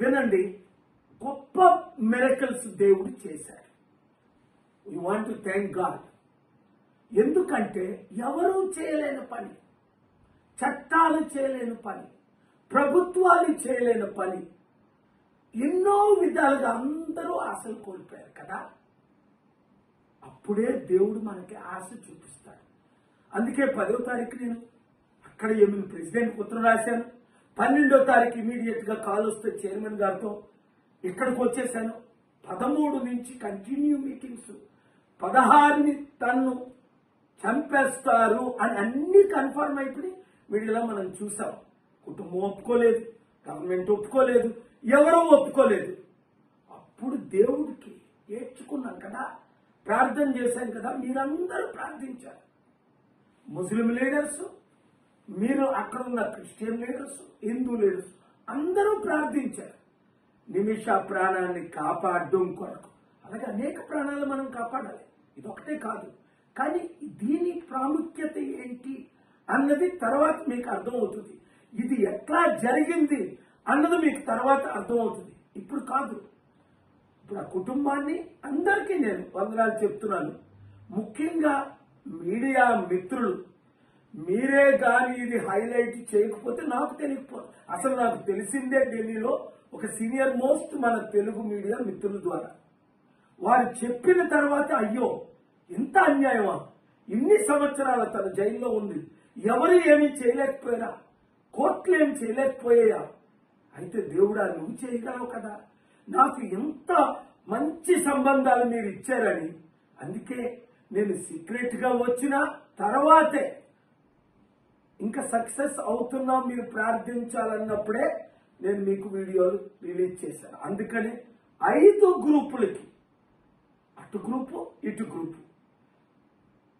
వినండి గొప్ప మెరకల్స్ దేవుడు చేశాడు. You want to thank God ఎందుకంటే ఎవరూ చేయలేని పని చట్టాలు చేయలేని పని ప్రభుత్వాలు చేయలేని పని ఎన్నో విధాలుగా అందరూ ఆశలు కోల్పోయారు కదా. అప్పుడే దేవుడు మనకి ఆశ చూపిస్తాడు. అందుకే పదో తారీఖు నేను అక్కడ ఏమి ప్రెసిడెంట్ ఉత్తరం రాశాను. పన్నెండో తారీఖు ఇమీడియట్గా కాల్ వస్తే చైర్మన్ గారితో ఇక్కడికి వచ్చేసాను. పదమూడు నుంచి కంటిన్యూ మీటింగ్స్ పదహారుని తన్ను చంపేస్తారు అని అన్ని కన్ఫర్మ్ అయిపోయి మీడియాలో మనం చూసాం. కుటుంబం ఒప్పుకోలేదు గవర్నమెంట్ ఒప్పుకోలేదు ఎవరూ ఒప్పుకోలేదు. అప్పుడు దేవుడికి ఏడ్చుకున్నాం కదా. ప్రార్థన చేశాం కదా. మీరందరూ ప్రార్థించారు. ముస్లిం లీడర్స్ మీరు అక్కడ ఉన్న క్రిస్టియన్ లీడర్స్ హిందూ లీడర్స్ అందరూ ప్రార్థించారు. నిమిష ప్రాణాన్ని కాపాడడం కొరకు. అలాగే అనేక ప్రాణాలు మనం కాపాడాలి. ఇది ఒకటే కాదు. కానీ దీని ప్రాముఖ్యత ఏంటి అన్నది తర్వాత మీకు అర్థమవుతుంది. ఇది ఎట్లా జరిగింది అన్నది మీకు తర్వాత అర్థమవుతుంది. ఇప్పుడు కాదు. ఇప్పుడు ఆ కుటుంబాన్ని అందరికీ నేను వందనాలు చెప్తున్నాను. ముఖ్యంగా మీడియా మిత్రులు మీరే కానీ ఇది హైలైట్ చేయకపోతే నాకు తెలియకపోతే అసలు నాకు తెలిసిందే ఢిల్లీలో ఒక సీనియర్ మోస్ట్ మన తెలుగు మీడియా మిత్రుల ద్వారా. వారు చెప్పిన తర్వాత అయ్యో ఎంత అన్యాయమా? ఇన్ని సంవత్సరాల తన జైల్లో ఉంది. ఎవరు ఏమీ చేయలేకపోయారా? కోర్టులు ఏమి చేయలేకపోయాయా? అయితే దేవుడా నువ్వు చేయగలవు కదా. నాకు ఎంత మంచి సంబంధాలు మీరు ఇచ్చారని. అందుకే నేను సీక్రెట్గా వచ్చిన తర్వాతే ఇంకా సక్సెస్ అవుతున్నా మీరు ప్రార్థించాలన్నప్పుడే నేను మీకు వీడియోలు రిలీజ్ చేశాను. అందుకని ఐదు గ్రూపులకి అటు గ్రూపు ఇటు గ్రూపు.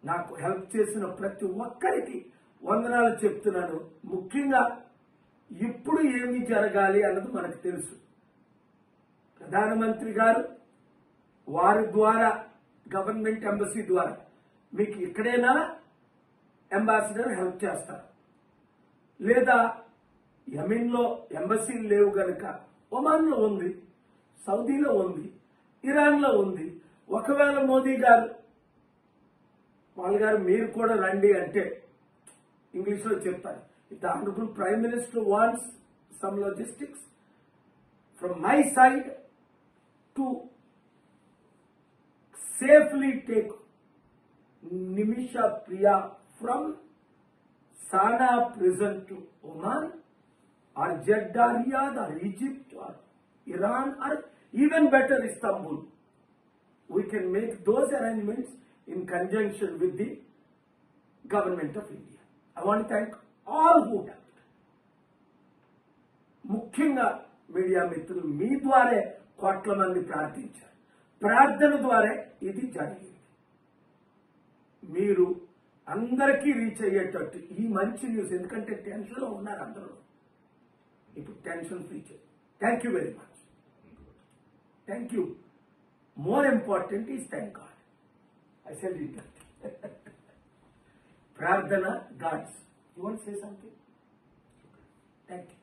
నాకు హెల్ప్ చేసిన ప్రతి ఒక్కరికి వందనాలు చెప్తున్నాను. ముఖ్యంగా ఇప్పుడు ఏమి జరగాలి అన్నది మనకు తెలుసు. ప్రధానమంత్రి గారు వారి ద్వారా గవర్నమెంట్ ఎంబసీ ద్వారా మీకు ఇక్కడైనా? అంబాసిడర్ హెల్ప్ చేస్తారు. లేదా యమిన్లో ఎంబసీలు లేవు కనుక ఒమాన్లో ఉంది సౌదీలో ఉంది ఇరాన్లో ఉంది. ఒకవేళ మోదీ గారు వాళ్ళ గారు మీరు కూడా రండి అంటే ఇంగ్లీష్లో చెప్తారు. It honourable prime minister once some logistics from my side to safely take Nimisha Priya from సానా prison to Oman or Jeddah, Riyadh or Egypt or Iran or even better Istanbul. We can make those arrangements in conjunction with the government of India. I want to thank all who helped. ముఖ్యంగా media మిత్రులు మీ ద్వారే కోట్ల మంది ప్రార్థించారు ప్రార్థన ద్వారా ఇది జరిగింది మీరు అందరికీ రీచ్ అయ్యేటట్టు ఈ మంచి న్యూస్ ఎందుకంటే టెన్షన్లో ఉన్నారు అందరూ. ఇప్పుడు tension free thank you very much thank you more important is thank God I sell it ప్రార్థన God's you want say something thank you